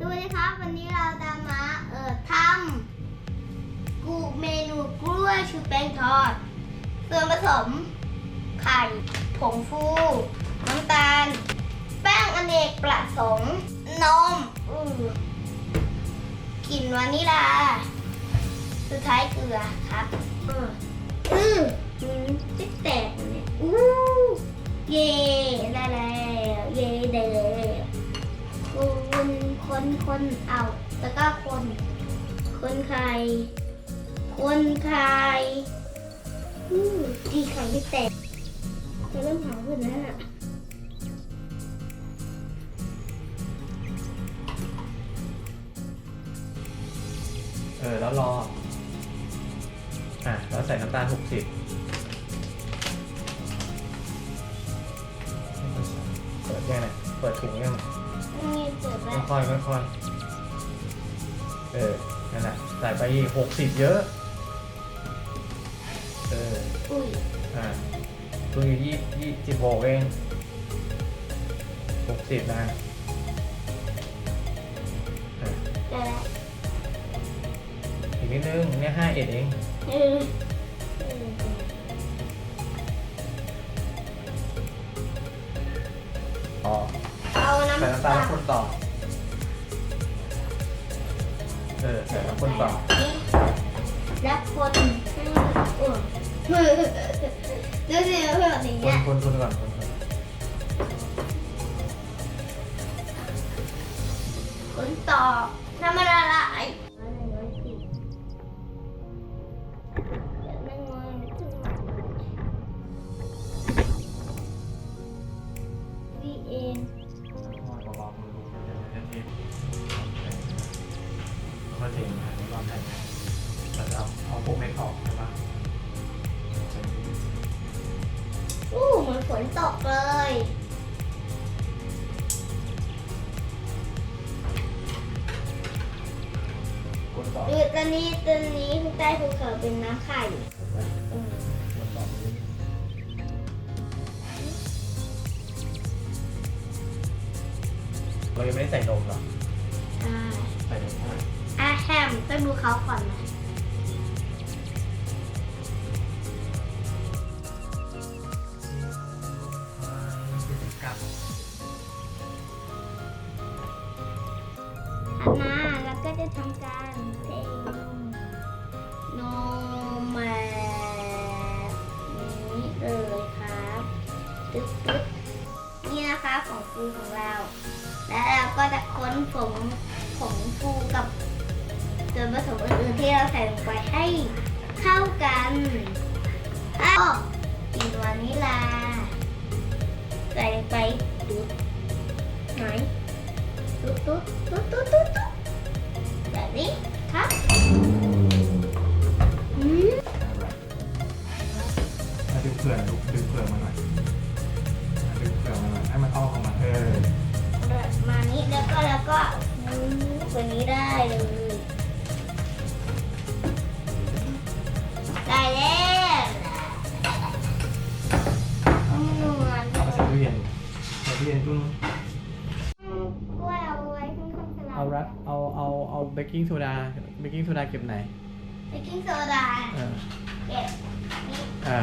ดูเลยครับวันนี้เราจะมาเอ่อทำกูเมนูกล้วยชุบแป้งทอดส่วนผสม ไข่ ผงฟู น้ำตาล แป้งอเนกประสงค์นมอือกลิ่นวานิลา สุดท้ายเกลือครับอืออือมจะแตกเนี่ยอู้เย่ได้แล้ว เย่ได้แล้วคน คนคนเอาแล้วก็คน คนไข่คนไข่ดีไข่ไม่แตกจะเริ่มหอมขึ้นแล้วน่ะเออแล้วรอ อะ แล้วใส่น้ำตาลหกสิบเปิดยังไงเปิดถุงยังนี่เปิดแล้ว ค่อยๆค่อยๆเออ นั่นแหละใส่ไปหกสิบเยอะ เออ อุ้ยอะเพิ่งอยู่ยี่ยี่สิบหกเองหกสิบนะอะได้แล้วอีกนิดนึงเนี่ยห้าเอ็ดเอง เออเอออ๋อเอาน้ำใส่น้ำตาลแล้วคนต่อ ออใส่น้ำคนต่อแล้วคนให้อุ่นดูสิเพื่อนอย่างคเงี้นยคนคนก่อนคนก่อนคนต่อน้ำมันละลาย อันนี้ก่อนให้เราจะเอาเอาพวกเม็ดออกใช่ไหมอู้เหมือนฝนตกเลยคนต่อดูตอนนี้ตอนนี้ข้างใต้ภูเขาเป็นน้ำไข่อืมคนต่อเรายังไม่ได้ใส่นมหรออ่าใส่นมใช่ไหมอะแฮ มต้องดูเขาก่อนนะถัดมาเราก็จะทำการเทนมแบบนี้เลยครับตึ๊บตึ๊บนี่นะคะของฟูของเรา แล้วเราก็จะค้นผงผงฟูกับ ส่วนผสมอื่นๆที่เราใส่ลงไปให้เข้ากันอ้าวกลิ่นวานิลา ใส่ลงไปดูดไหนตุ๊ดตุ๊ดตุ๊ดตุ๊ดตุ๊ดตุ๊ดแบบนี้ครับอืมมาดึงเผื่อลูกดึงเผื่อมาหน่อย ใส่ตู้เย็นจุ้งกล้วยเอาไว้ข้างๆสลัเอารัดเอาเอาเอาเบกกิ้งโซดาเบกกิ้งโซดาเก็บไหนเบกกิ้งโซดาเออเก็บนี่อ่า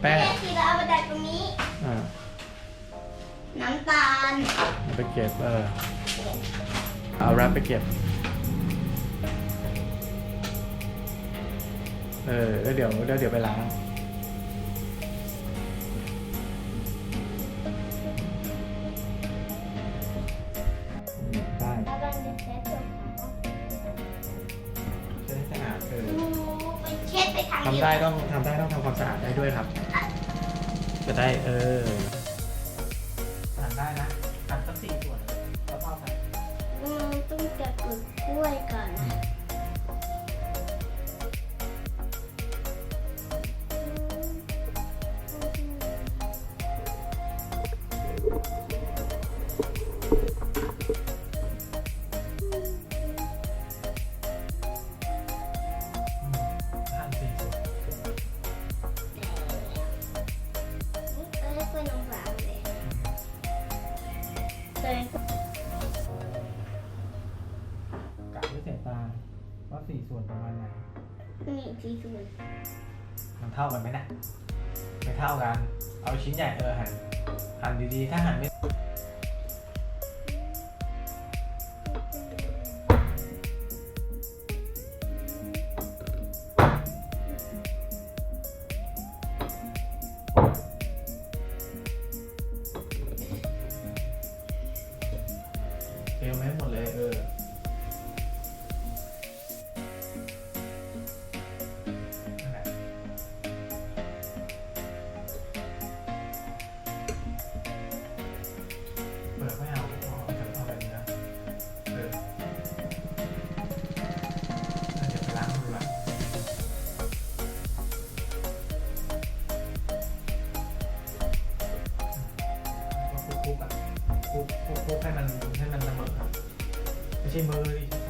แป้งแป้งที่เราเอามาจากตรงนี้ อ่าน้ำตาลเอาไปเก็บเออเอารัดไปเก็บเออแล้วเดี๋ยวแล้วเดี๋ยวไปล้าง ทางทำได้ต้องทำได้ต้องทำความสะอาดได้ด้วยครับ จะได้เออทานได้นะตัดสักสี่ส่วนแล้วเท่ากันอืมต้องแกะเปลือกกล้วยก่อน ที่ส่วนมันเท่ากันไหมนะไม่เท่ากัน เอาชิ้นใหญ่เออหั่นหั่นดีๆ ถ้าหั่นไม่ คุกอะคุกคุกคลุกให้มันให้มันเสมอครับไม่ใช่มือดิ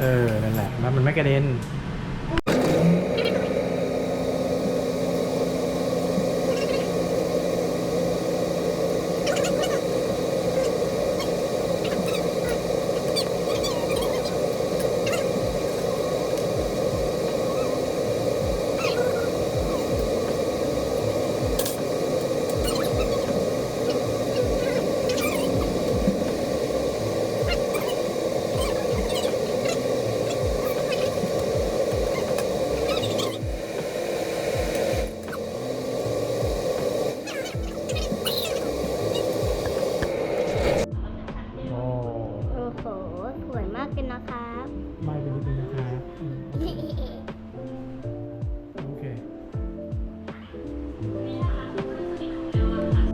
เออ นั่นแหละแล้วมันไม่กระเด็น